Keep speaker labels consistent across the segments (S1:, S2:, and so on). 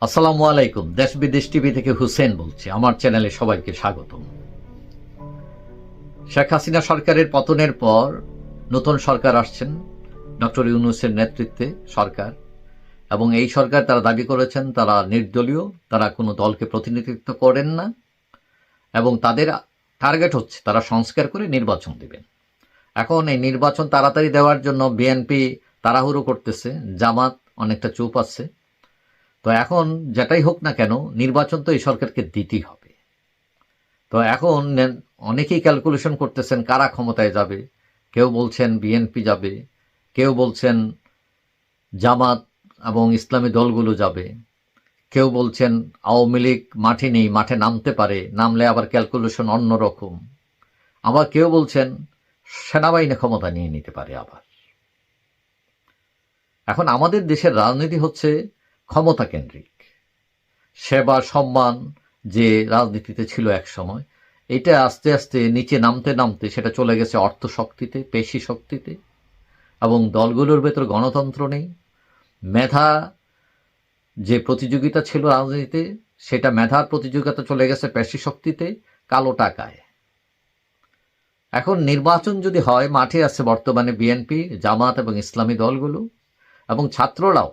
S1: আসসালামু আলাইকুম। দেশ বিদেশ টিভি থেকে হুসেন বলছি। আমার চ্যানেলে সবাইকে স্বাগত শেখ হাসিনা সরকারের পতনের পর নতুন সরকার আসছেন। ডক্টর ইউনুসের নেতৃত্বে সরকার। এবং এই সরকার তারা দাবি করেছেন, তারা নির্দলীয়, তারা কোনো দলকে প্রতিনিধিত্ব করেন না। এবং তাদের টার্গেট হচ্ছে তারা সংস্কার করে নির্বাচন দেবেন। এখন এই নির্বাচন তাড়াতাড়ি দেওয়ার জন্য বিএনপি তাড়াহুড়ো করতেছে। জামাত অনেকটা চুপ আছে। তো এখন যেটাই হোক না কেন, নির্বাচন তো এই সরকারকে দিতেই হবে। তো এখন অনেকেই ক্যালকুলেশন করতেছেন কারা ক্ষমতায় যাবে। কেউ বলছেন বিএনপি যাবে, কেউ বলছেন জামাত এবং ইসলামী দলগুলো যাবে, কেউ বলছেন আওয়ামী লীগ মাঠে নেই, মাঠে নামতে পারে, নামলে আবার ক্যালকুলেশন অন্যরকম আবার কেউ বলছেন সেনাবাহিনী ক্ষমতা নিয়ে নিতে পারে আবার। এখন আমাদের দেশের রাজনীতি হচ্ছে ক্ষমতা কেন্দ্রিক। সেবা, সম্মান যে রাজনীতিতে ছিল এক সময়, এটা আস্তে আস্তে নিচে নামতে নামতে সেটা চলে গেছে অর্থ শক্তিতে পেশি শক্তিতে এবং দলগুলোর ভেতর গণতন্ত্র নেই। মেধা যে প্রতিযোগিতা ছিল রাজনীতিতে, সেটা মেধার প্রতিযোগিতা চলে গেছে পেশি শক্তিতে কালো টাকায়। এখন নির্বাচন যদি হয়, মাঠে আছে বর্তমানে বিএনপি, জামাত এবং ইসলামী দলগুলো, এবং ছাত্ররাও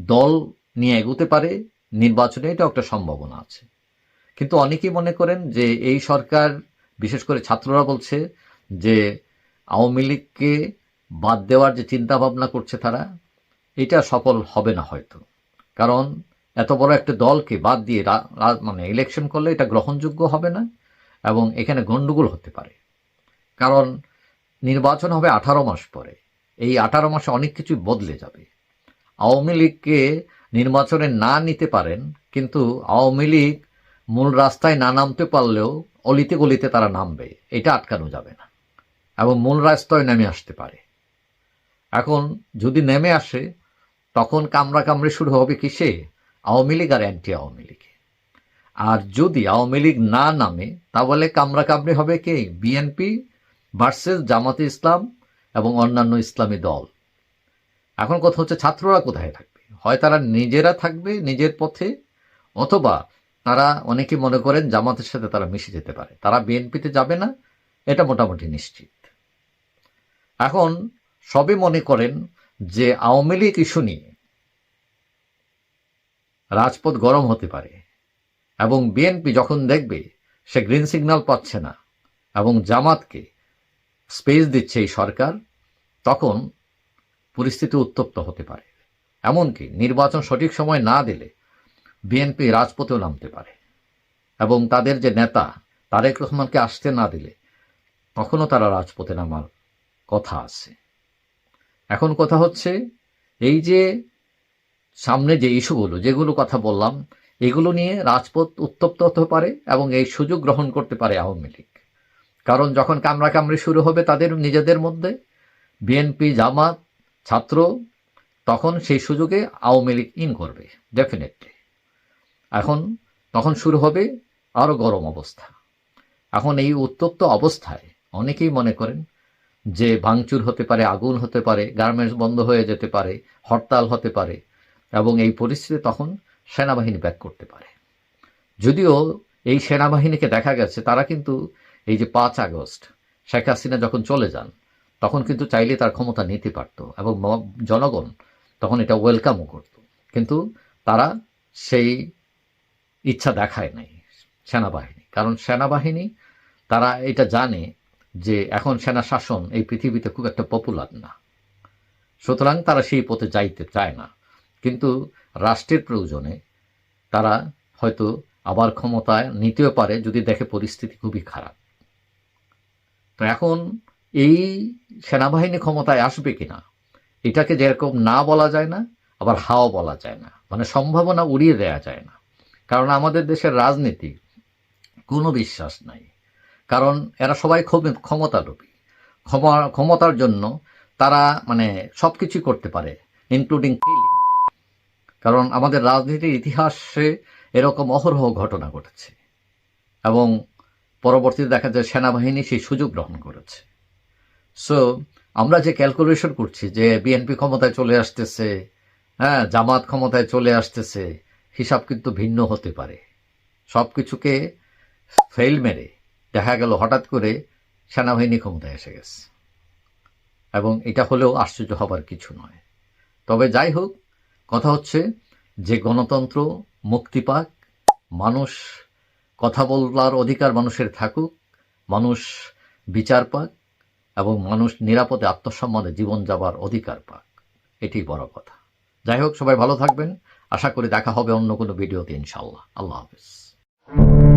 S1: দল নিয়ে এগোতে পারে, নির্বাচনে এটা একটা সম্ভাবনা আছে। কিন্তু অনেকেই মনে করেন যে এই সরকার, বিশেষ করে ছাত্ররা বলছে যে আওয়ামী লীগকে বাদ দেওয়ার যে চিন্তা ভাবনা করছে তারা, এটা সফল হবে না হয়তো। কারণ এত বড় একটা দলকে বাদ দিয়ে মানে ইলেকশন করলে এটা গ্রহণযোগ্য হবে না এবং এখানে গণ্ডগোল হতে পারে। কারণ নির্বাচন হবে আঠারো মাস পরে। এই আঠারো মাসে অনেক কিছু বদলে যাবে। আওয়ামী লীগকে নির্বাচনে না নিতে পারেন, কিন্তু আওয়ামী লীগ মূল রাস্তায় না নামতে পারলেও অলিতে গলিতে তারা নামবে, এটা আটকানো যাবে না। এবং মূল রাস্তায় নেমে আসতে পারে। এখন যদি নেমে আসে, তখন কামড়া কামড়ে শুরু হবে কিসে? আওয়ামী লীগ আর অ্যান্টি আওয়ামী লীগ। আর যদি আওয়ামী লীগ না নামে, তাহলে কামড়া কামড়ি হবে কে? বিএনপি ভার্সেস জামাতে ইসলাম এবং অন্যান্য ইসলামী দল। এখন কথা হচ্ছে ছাত্ররা কোথায় থাকবে? হয় তারা নিজেরা থাকবে নিজের পথে, অথবা তারা অনেকে মনে করেন জামাতের সাথে তারা মিশে যেতে পারে। তারা বিএনপিতে যাবে না, এটা মোটামুটি নিশ্চিত। এখন সবে মনে করেন যে আওয়ামী লীগ ইস্যু নিয়ে রাজপথ গরম হতে পারে এবং বিএনপি যখন দেখবে সে গ্রিন সিগন্যাল পাচ্ছে না এবং জামাতকে স্পেস দিচ্ছে এই সরকার, তখন পরিস্থিতি উত্তপ্ত হতে পারে। এমনকি নির্বাচন সঠিক সময় না দিলে বিএনপি রাজপথেও নামতে পারে। এবং তাদের যে নেতা, তারেক রহমানকে আসতে না দিলে তখনও তারা রাজপথে নামার কথা আছে। এখন কথা হচ্ছে, এই যে সামনে যে ইস্যুগুলো, যেগুলো কথা বললাম, এগুলো নিয়ে রাজপথ উত্তপ্ত হতে পারে এবং এই সুযোগ গ্রহণ করতে পারে আওয়ামী লীগ। কারণ যখন কামড়াকামড়ি শুরু হবে তাদের নিজেদের মধ্যে, বিএনপি, জামাত, ছাত্র তখন সেই সুযোগে আওয়ামী লীগ ইন করবে ডেফিনেটলি এখন তখন শুরু হবে আরও গরম অবস্থা। এখন এই উত্তপ্ত অবস্থায় অনেকেই মনে করেন যে ভাঙচুর হতে পারে, আগুন হতে পারে, গার্মেন্টস বন্ধ হয়ে যেতে পারে, হরতাল হতে পারে, এবং এই পরিস্থিতি তখন সেনাবাহিনী ব্যাক করতে পারে। যদিও এই সেনাবাহিনীকে দেখা গেছে, তারা কিন্তু এই যে পাঁচ আগস্ট, শেখ হাসিনা যখন চলে যান, তখন কিন্তু চাইলে তার ক্ষমতা নিতে পারত, এবং জনগণ তখন এটা ওয়েলকামও করত। কিন্তু তারা সেই ইচ্ছা দেখায় নাই সেনাবাহিনী। কারণ সেনাবাহিনী, তারা এটা জানে যে এখন সেনা শাসন এই পৃথিবীতে খুব একটা পপুলার না। সুতরাং তারা সেই পথে যাইতে চায় না। কিন্তু রাষ্ট্রের প্রয়োজনে তারা হয়তো আবার ক্ষমতায় নিতেও পারে যদি দেখে পরিস্থিতি খুবই খারাপ। তো এখন এই সেনাবাহিনী ক্ষমতায় আসবে কিনা এটাকে যেরকম না বলা যায় না, আবার হাও বলা যায় না। মানে সম্ভাবনা উড়িয়ে দেয়া যায় না। কারণ আমাদের দেশের রাজনীতি কোনো বিশ্বাস নাই। কারণ এরা সবাই খুব ক্ষমতালোভী ক্ষমা, ক্ষমতার জন্য তারা মানে সব কিছুই করতে পারে ইনক্লুডিং কিলিং কারণ আমাদের রাজনীতির ইতিহাসে এরকম অহরহ ঘটনা ঘটেছে। এবং পরবর্তীতে দেখা যায় সেনাবাহিনী সেই সুযোগ গ্রহণ করেছে। সো আমরা যে ক্যালকুলেশন করছি যে বিএনপি ক্ষমতায় চলে আসতেছে হ্যাঁ জামাত ক্ষমতায় চলে আসতেছে, হিসাব কিন্তু ভিন্ন হতে পারে। সব কিছুকে ফেল মেরে দেখা গেল হঠাৎ করে সেনাবাহিনী ক্ষমতায় এসে গেছে। এবং এটা হলেও আশ্চর্য হবার কিছু নয়। তবে যাই হোক, কথা হচ্ছে যে গণতন্ত্র মুক্তি পাক, মানুষ কথা বলার অধিকার মানুষের থাকুক, মানুষ বিচার পাক এবং মানুষ নিরাপদে আত্মসম্মানে জীবন যাবার অধিকার পাক। এটি বড় কথা। যাই হোক, সবাই ভালো থাকবেন। আশা করি দেখা হবে অন্য কোনো ভিডিওতে ইনশাল্লাহ আল্লাহ হাফিজ।